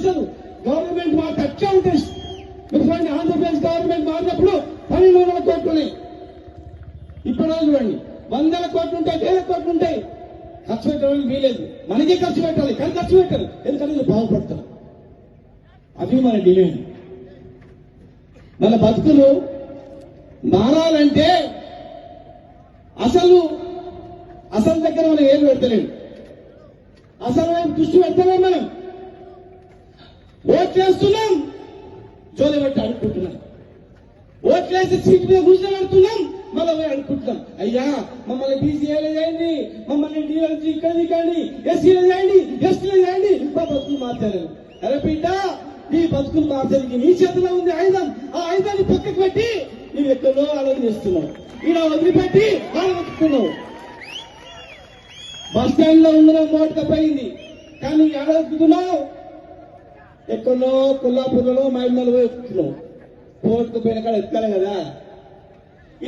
చేశారు గవర్నమెంట్ మాట అట్లా ఉంటాయి మీరు చూడండి ఆంధ్రప్రదేశ్ గవర్నమెంట్ మారినప్పుడు పన్నెండు వందల కోట్లు ఇప్పుడు చూడండి వందల కోట్లు ఉంటాయి వేల కోట్లు ఉంటాయి. ఖర్చు పెట్టడానికి వీలేదు. మనకే ఖర్చు పెట్టాలి కానీ ఖర్చు పెట్టాలి ఎందుకంటే బాగుపడతారు అది మన డిమాండ్. మన బతుకులు మారాలంటే అసలు అసలు దగ్గర మనం ఏం పెడతలేము. అసలు దృష్టి పెడతలేం మనం. ఓట్లేస్తున్నాం. జోలి పట్టి అనుకుంటున్నాం. ఓట్లేసి సీట్ మీద కూర్చోబెడుతున్నాం. మళ్ళీ పోయి అనుకుంటున్నాం. అయ్యా మమ్మల్ని బీసీఏలో చేయండి. మమ్మల్ని డిఎల్జీ ఇక్కడ దిగండి ఎస్సీలో చేయండి ఎస్టీలో చేయండి. మా బతుకులు మార్చారు అరే బిడ్డ నీ బతుకులు మార్చడానికి నీ చేతిలో ఉంది ఆయుధం. ఆ ఆయుధాన్ని పక్కకు పెట్టి నువ్వు ఎక్కడో ఆలోచన చేస్తున్నావు. ఇలా వదిలిపెట్టి ఆలోచిస్తున్నావు బస్ స్టాండ్లో ఉండడం మోట తప్పయింది కానీ ఆలోచిస్తున్నావు ఎక్కడో కొల్లాపూర్లో మైందలు పోయి ఎక్కుతున్నావు పోటుకు పోయిన కాడ ఎత్తాలి కదా.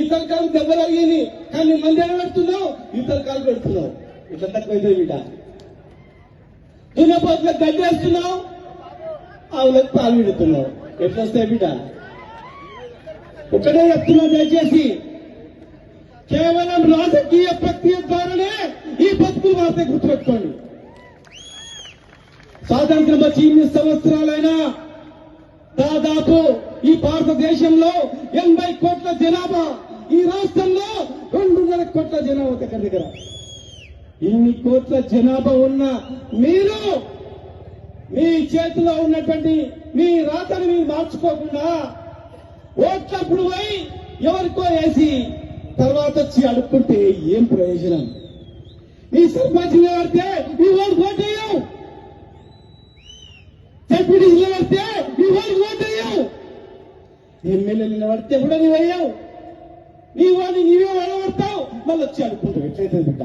ఇతర కాలం దెబ్బలు అయ్యింది కానీ మంది ఎడ పెడుతున్నావు? ఇతర కాలు పెడుతున్నావు. ఇట్లా తక్కువైతే బిడ్డ దున్నపోతులకు గడ్డేస్తున్నావు ఆవులకు పాలు పెడుతున్నావు ఎట్లా వస్తాయి బిడ్డ ఒకటే చెప్తున్నా దయచేసి. కేవలం రాజకీయ ప్రక్రియ ద్వారానే ఈ బతుకులు వార్త గుర్తుపెట్టుకోండి. స్వాతంత్రం వచ్చి ఇన్ని సంవత్సరాలైనా దాదాపు ఈ భారతదేశంలో ఎనభై కోట్ల జనాభా ఈ రాష్ట్రంలో రెండున్నర కోట్ల జనాభా దగ్గర దగ్గర. ఇన్ని కోట్ల జనాభా ఉన్న మీరు మీ చేతిలో ఉన్నటువంటి మీ రాతను మీరు మార్చుకోకుండా ఓట్లప్పుడు పోయి ఎవరికో వేసి తర్వాత వచ్చి అడుక్కుంటే ఏం ప్రయోజనం? ఈ సర్పంచ్ నిలబడితే నీ ఓటు ఓటేయవు డెప్యూటీ నిలబడితే నీ ఓటు ఓటేయవు ఎమ్మెల్యే నిలబడితే కూడా నువ్వు అయ్యావు నీ వాడిని నీవే వడబడతావు మళ్ళీ వచ్చి అడుక్కుంటావు. ఎట్లయితే బిడ్డ?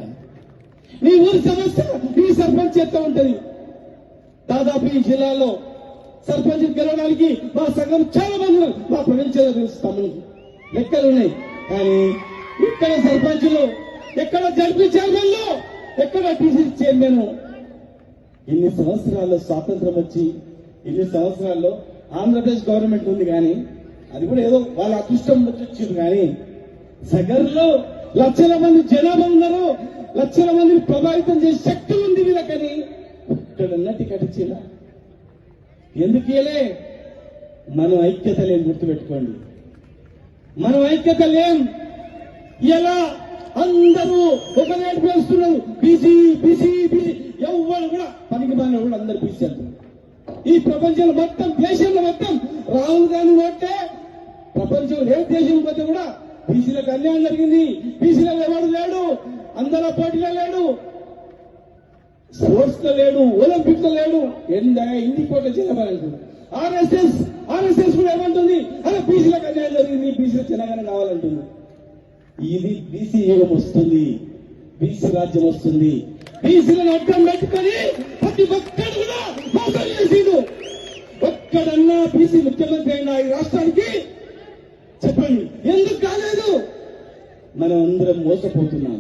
నీ ఊరి సమస్య నీ సర్పంచ్ చేస్తూ ఉంటది. దాదాపు ఈ జిల్లాలో సర్పంచ్ గెలవడానికి మా సంఘం చాలా మంది. మా ప్రపంచంలో తెలుసు తమ్ముడు లెక్కలు ఉన్నాయి కానీ ఇక్కడ సర్పంచులు ఎక్కడ జడ్పీ చైర్మన్లు ఎక్కడ టీసీ చైర్మన్ ఇన్ని సంవత్సరాల్లో స్వాతంత్రం వచ్చి ఇన్ని సంవత్సరాల్లో ఆంధ్రప్రదేశ్ గవర్నమెంట్ ఉంది కానీ అది కూడా ఏదో వాళ్ళ అదృష్టం వచ్చింది కానీ సగర్లో లక్షల మంది జనాభా ఉన్నారు లక్షల మందిని ప్రభావితం చేసే శక్తి ఉంది వీళ్ళకని. ఇక్కడ టికెట్ ఇచ్చిందా ఎందుకేలే మనం ఐక్యత లేని గుర్తుపెట్టుకోండి. మనం ఐక్యత లేం. ఎలా? అందరూ ఒక రేటు పేస్తున్నారు బీసీ బీసీ బీసీ ఎవరు కూడా పనికి బాగా కూడా అందరు బీసీ అంటున్నారు ఈ ప్రపంచంలో మొత్తం దేశంలో మొత్తం రాహుల్ గాంధీ ఓటే. ప్రపంచంలో ఏ దేశం పోతే కూడా బీసీలకు అన్యాయం జరిగింది. బీసీలకు ఎవరు లేడు? అందరూ పోటీలో లేడు. స్పోర్ట్స్లో లేడు ఒలింపిక్స్లో లేడు. ఎందా ఇన్ని కోట్ల చేయబడలేదు ఆర్ఎస్ఎస్ ఆర్ఎస్ఎస్ కూడా ఏమంటుంది? అరే బీసీలకు అన్యాయం జరిగింది. బీసీలో చిన్నగానే కావాలంటుంది. ఇది బీసీ యుగం వస్తుంది. బీసీ రాజ్యం వస్తుంది. బీసీలను అడ్డం పెట్టుకొని ప్రతి ఒక్కరు కూడా ఒక్కడన్నా బీసీ ముఖ్యమంత్రి అయినా ఈ రాష్ట్రానికి చెప్పండి. ఎందుకు కాలేదు? మనం అందరం మోసపోతున్నాం.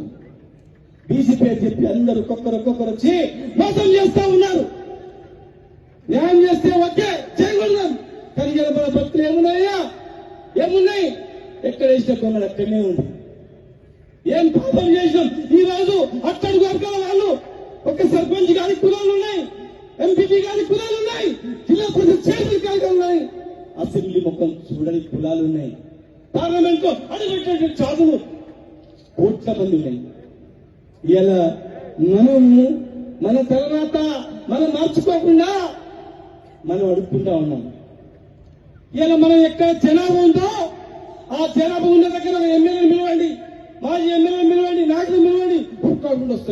బీసీ పేరు చెప్పి అందరూ ఒక్కొక్కరు ఒక్కొక్కరు వచ్చి మోసం చేస్తా ఉన్నారు. న్యాయం చేస్తే ఓకే చేయకూడదాం కానీ మన భక్తులు ఏమున్నాయా? ఏమున్నాయి? ఎక్కడ వేసిన కొన్నాడు అక్కడనే ఉంది. ఏం పాపం చేసినాం? ఈ రోజు అట్టడుగు వర్గాల వాళ్ళు ఒక సర్పంచ్ గారి కులాలు ఉన్నాయి ఎంపీపీ గారి కులాలు ఉన్నాయి జిల్లా పరిషత్ అసెంబ్లీ మొత్తం చూడని కులాలు ఉన్నాయి. పార్లమెంట్లో అడుగుపెట్టే చాదులు కోట్ల మంది ఉన్నాయి. ఇలా మనము మన తర్వాత మనం మార్చుకోకుండా మనం అడుక్కుంటా ఉన్నాం. ఇలా మనం ఎక్కడ జనాభా ఉందో ఆ జనాభా ఉన్న దగ్గర ఎమ్మెల్యే పిలవండి మాజీ ఎమ్మెల్యే పిలవండి నాయకులు పిలవండి ఒక్కకుండా వస్తారు